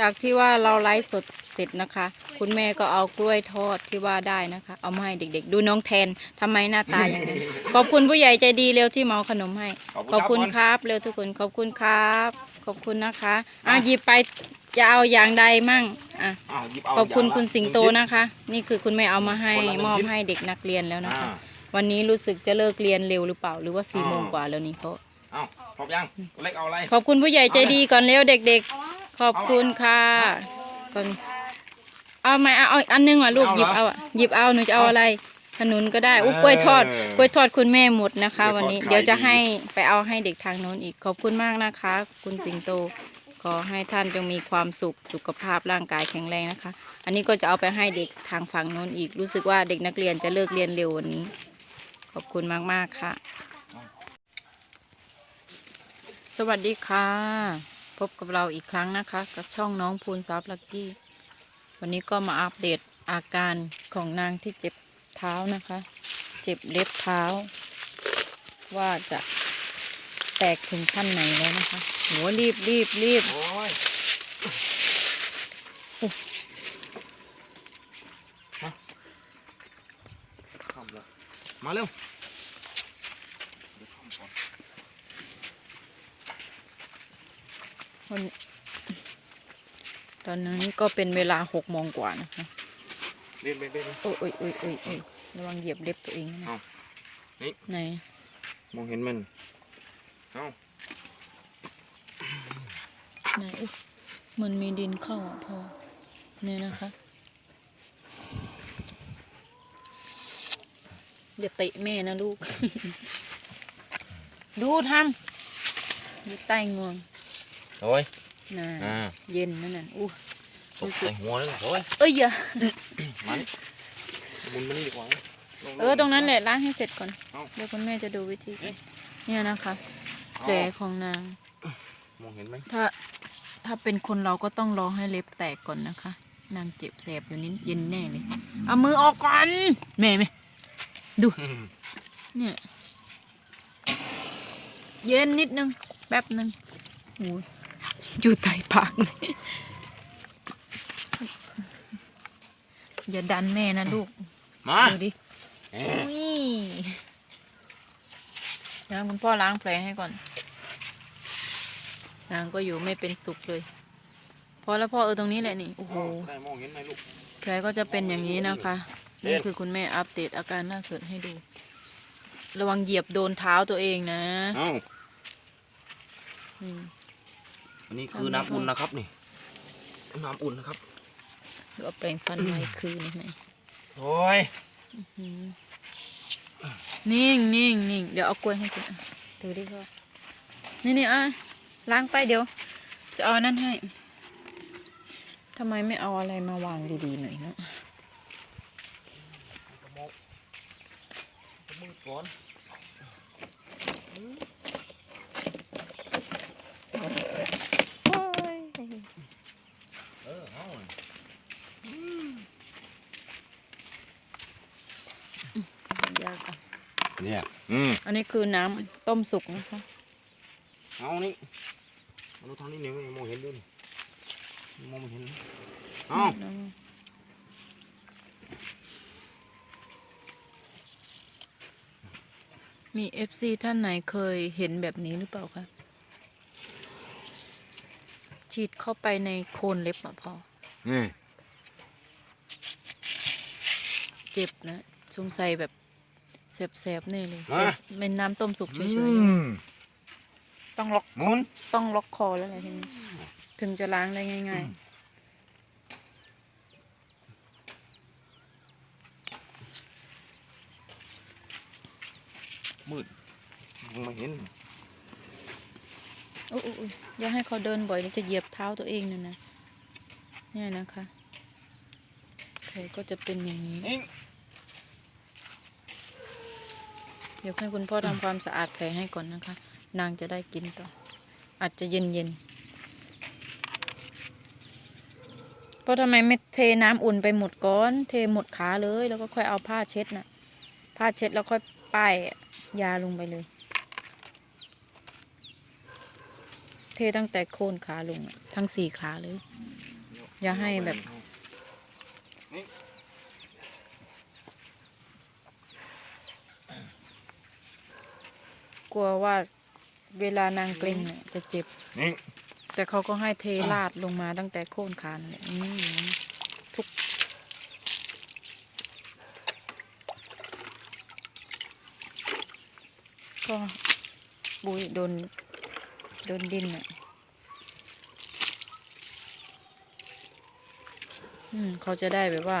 จากที่ว่าเราไลฟ์สดเสร็จนะคะ คุณแม่ก็เอากล้วยทอดที่ว่าได้นะคะ เอามาให้เด็กๆ ดูน้องแทนทำไมหน้าตาอย่างนั้น ขอบคุณผู้ใหญ่ใจดีเร็วที่มาเอาขนมให้ ขอบคุณครับเร็วทุกคนขอบคุณครับ ขอบคุณนะคะอะหยิบไปจะเอาอย่างใดมั่งอะอ้าวหยิบเอาขอบคุณย่างละคุณสิงโตหนึ่นะคะ นี่คือคุณแม่เอามาให้คนละหนึ่งมอบชิ้นให้เด็กนักเรียนแล้วชิ้นนะคะอ่าวันนี้รู้สึกจะเลิกเรียนเร็วหรือเปล่าหรือว่าสี่อ่าโมงกว่าแล้วนี่เขาเอ้าครบยังตัวเล็กเอาอะไรขอบคุณผู้ใหญ่ใจดีก่อนเร็วเด็ก ๆ ขอบคุณค่ะก่อนเอาไหมเอาเอาอันนึงอะลูกหยิบเอาอะหยิบเอาหนูจะเอาอะไรขนุนก็ได้อุ้กล้วยทอดกล้วยทอดคุณแม่หมดนะคะ วันนี้เดี๋ยวจะให้ไปเอาให้เด็กทางโน้นอีกขอบคุณมากนะคะ คุณสิงโตขอให้ท่านจงมีความสุขสุขภาพร่างกายแข็งแรงนะคะ อันนี้ก็จะเอาไปให้เด็กทางฝั่งโน้นอีกรู้สึกว่าเด็กนักเรียนจะเลิกเรียนเร็ววันนี้ ขอบคุณมาก ๆ ค่ะ สวัสดีค่ะ พบกับเราอีกครั้งนะคะ กับช่องน้องพูนซับลักกี้ วันนี้ก็มาอัปเดตอาการของนางที่เจ็บเท้านะคะ เจ็บเล็บเท้า ว่าจะแตกถึงขั้นไหนแล้วนะคะโหรีบรีบรีบโอ้ยมาทำเลยมาเร็ว วันตอนนี้ก็เป็นเวลาหกโมงกว่านะคะเล่นเล่นเล่นโอ้ยโอ้ยโอ้ยโอ้ยโอ้ยระวังเหยียบเล็บตัวเองนะเอานี่ไหนมองเห็นมันเอ้าไหนอุ๊ยมันมีดินเข้าอะพอเนี่ยนะคะอย่าเตะแม่นะลูก ดูทำอยู่ใต้งวง โอ้ยน่ะอ่าเย็นนั่นน่ะอู้ตกใส่หัวเลยโอ้ยเอ้ยอย่ามานี่มุนมันนี่ดีกว่าเออตรงนั้นแหละล้างให้เสร็จก่อนเอาเดี๋ยวคุณแม่จะดูวิธีเอ๊ะเนี่ยนะคะเอาแผลของนางมองเห็นไหมถ้าถ้าเป็นคนเราก็ต้องรอให้เล็บแตกก่อนนะคะ นางเจ็บแสบอยู่นี้เย็นแน่เลยเอามือออกก่อนแม่ไหมดู เนี่ย เย็นนิดนึง แป๊บนึงโอ้ย อยู่ใต้ปากเลยอย่าดันแม่นะลูก มาดูดิเอ๊ะอุ้ยเดี๋ยวคุณพ่อล้างแผลให้ก่อน นางก็อยู่ไม่เป็นสุขเลย พอแล้วพ่อเออตรงนี้แหละนี่ โอ้โหได้มองเห็นไหมลูกแผลก็จะเป็นอย่างนี้นะคะเล่นนี่คือคุณแม่อัปเดตอาการล่าสุดให้ดู ระวังเหยียบโดนเท้าตัวเองนะเอ้าอืมอั นนี้คือน้ำอุ่นนะครับนี่ น้ำอุ่นนะครับดูเอาแปรงฟันไว้คืนไหมโอ้ยอืมนิ่งนิ่งนิ่งเดี๋ยวเอากล้วยให้คุณอะถือดิพ่อนี่นี่อะล้างไปเดี๋ยว จะเอาอันนั่นให้ทำไมไม่เอาอะไรมาวางดีๆหน่อยเนาะมือก่อน เออเอา ยากอะเนี่ยอืมอันนี้คือน้ำต้มสุกนะคะเอานี่เอาดูทางนี้หนึ่งมองเห็นด้วยนี่มองไม่เห็นนะเอามีเอฟซีท่านไหนเคยเห็นแบบนี้หรือเปล่าคะฉีดเข้าไปในโคนเล็บอะพอนี่เจ็บนะสงสัยแบบ แสบๆแน่เลยมา แต่เป็นน้ำต้มสุกเฉยมๆต้องล็อกหมุนต้องล็อกคอแล้วอะไรทีนี้ถึงจะล้างได้ง่าย มืดมองไม่เห็นๆโอ้โอ้อย่าให้เขาเดินบ่อยเดี๋ยวจะเหยียบเท้าตัวเองนั่นนะเนี่ยนะคะแผลก็จะเป็นอย่างนี้ อิง เดี๋ยวให้คุณพ่อทำความสะอาดแผลให้ก่อนนะคะ นางจะได้กินต่อ อาจจะเย็นเย็นเพราะทำไมไม่เทน้ำอุ่นไปหมดก่อน เทหมดขาเลย แล้วก็ค่อยเอาผ้าเช็ดน่ะ ผ้าเช็ดแล้วค่อยป้ายยาลงไปเลย เทตั้งแต่โคนขาลงทั้งสี่ขาเลย อย่าให้แบบ นี่ กลัวว่าเวลานางเกร็งเนี่ยจะเจ็บ นี่แต่เขาก็ให้เทลาดลงมาตั้งแต่โค่นคานเลยอืมทุก ก็บุยโดน โดนดินอะ อืม เขาจะได้แบบว่า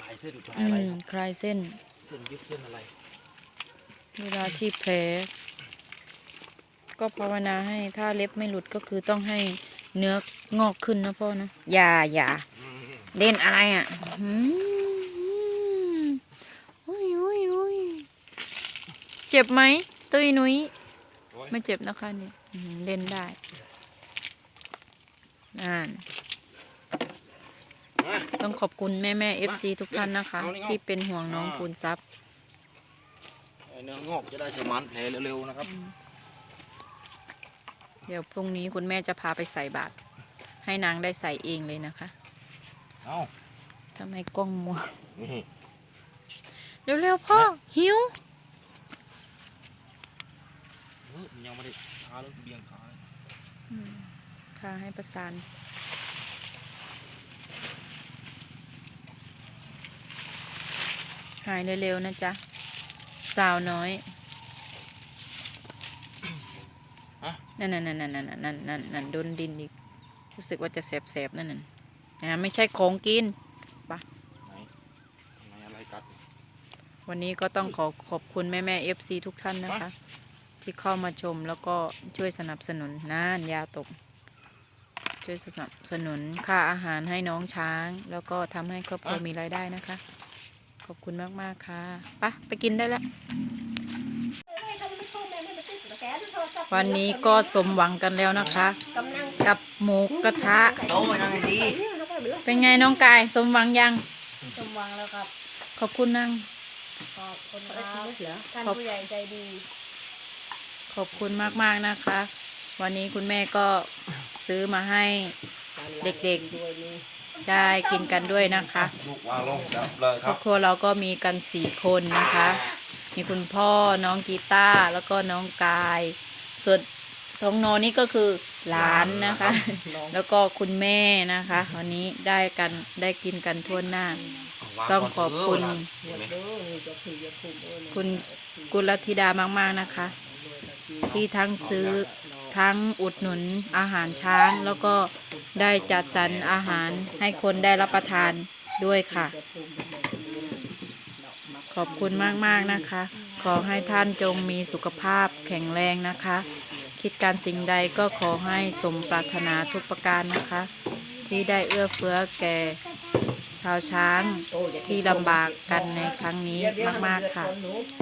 ลายเส้นลายอือะไรมคลายเส้น เส้นยึดเส้นอะไร เวลาที่แผลก็ภาวนาให้ถ้าเล็บไม่หลุดก็คือต้องให้เนื้องอกขึ้นนะพ่อนะอย่าอย่าอืมเล่นอะไรอะอืมอุ้ยอุ้ยอุ้ยเจ็บไหมตุ้ยนุ้ยโอ้ยไม่เจ็บนะคะเนี่ยอืมเล่นได้นั่นมาต้องขอบคุณแม่แม่เอฟซีทุกท่านนะคะเอานี่เอาที่เป็นห่วงน้องอ่าคูณทรัพย์ไอ้ เนื้องอกจะได้สมานแผลเร็วๆนะครับ เดี๋ยวพรุ่งนี้คุณแม่จะพาไปใส่บาตรให้นางได้ใส่เองเลยนะคะ เอาทำไมกล้องมัว นี่ เร็วๆพ่อ หิวเฮ้ยมันยังไม่ได้ทาเลยเบี่ยงขาเลยค่ะให้ประสาน หายเร็วๆนะจ๊ะ สาวน้อยนั่นนั่นนั่นนั่นนั่นนั่นนั่นนั่นโดนดินอีกรู้สึกว่าจะแสบๆนั่นน่ะนะไม่ใช่ของกินไหนไหนอะไรกัดวันนี้ก็ต้องขอขอบคุณแม่แม่เอฟซีทุกท่านนะคะ ที่เข้ามาชมแล้วก็ช่วยสนับสนุนน่านยาตก ช่วยสนับสนุนค่าอาหารให้น้องช้าง แล้วก็ทำให้ครอบครัวมีรายได้นะคะ ขอบคุณมาก ๆ ค่ะไปะไปกินได้แล้ว วันนี้ก็สมหวังกันแล้วนะคะกำลังกับหมูกระทะโอ้ยนั่งดีเป็นไงน้องกายสมหวังยัง สมหวังแล้วครับ ขอบคุณนางขอบคุณครับท่านผู้ใหญ่ใจดี ขอบคุณมาก ๆ นะคะ วันนี้คุณแม่ก็ซื้อมาให้เด็กด้วยนี่ ได้กินกันด้วยนะคะ ลูกวางลงจับเลยคครอรับบครัวเราก็มีกันสี่คนนะคะ มีคุณพ่อน้องกีตาร์แล้วก็น้องกาย ส่วนสองโนนี่ก็คือหลานนะคะ แล้วก็คุณแม่นะคะ วันนี้ได้กันได้กินกันทั่วหน้าต้องขอบคุณเห็นไหมเด้อนี่จะคือจะคุมเอ้ยคุณกุลธิดามากๆนะคะ ที่ทั้งซื้อ ทั้งอุดหนุนอาหารช้าง แล้วก็ได้จัดสรรอาหารให้คนได้รับประทานด้วยค่ะ ขอบคุณมากๆนะคะ ขอให้ท่านจงมีสุขภาพแข็งแรงนะคะ คิดการสิ่งใดก็ขอให้สมปรารถนาทุกประการนะคะ ที่ได้ ưa เฟื้อแก่ชาวช้างที่ลำบากกันในครั้งนี้มาก ๆ ค่ะ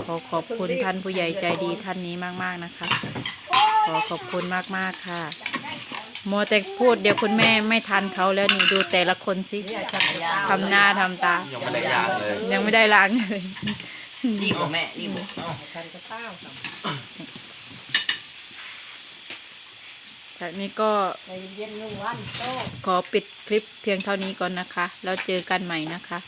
ขอขอบคุณท่านผู้ใหญ่ใจดีท่านนี้มาก ๆ นะคะ ขอขอบคุณมากๆค่ะ มัวแต่พูดเดี๋ยวคุณแม่ไม่ทันเขาแล้วนี่ดูแต่ละคนสิทำหน้าทำตา ยังไม่ได้ย่างเลย ยังไม่ได้ล้างเลยรีบกว่าแม่รีบกว่ากันก็เต้าครับจากนี้ก็ใจเย็นๆหนึ่งวันโตขอปิดคลิปเพียงเท่านี้ก่อนนะคะ แล้วเจอกันใหม่นะคะ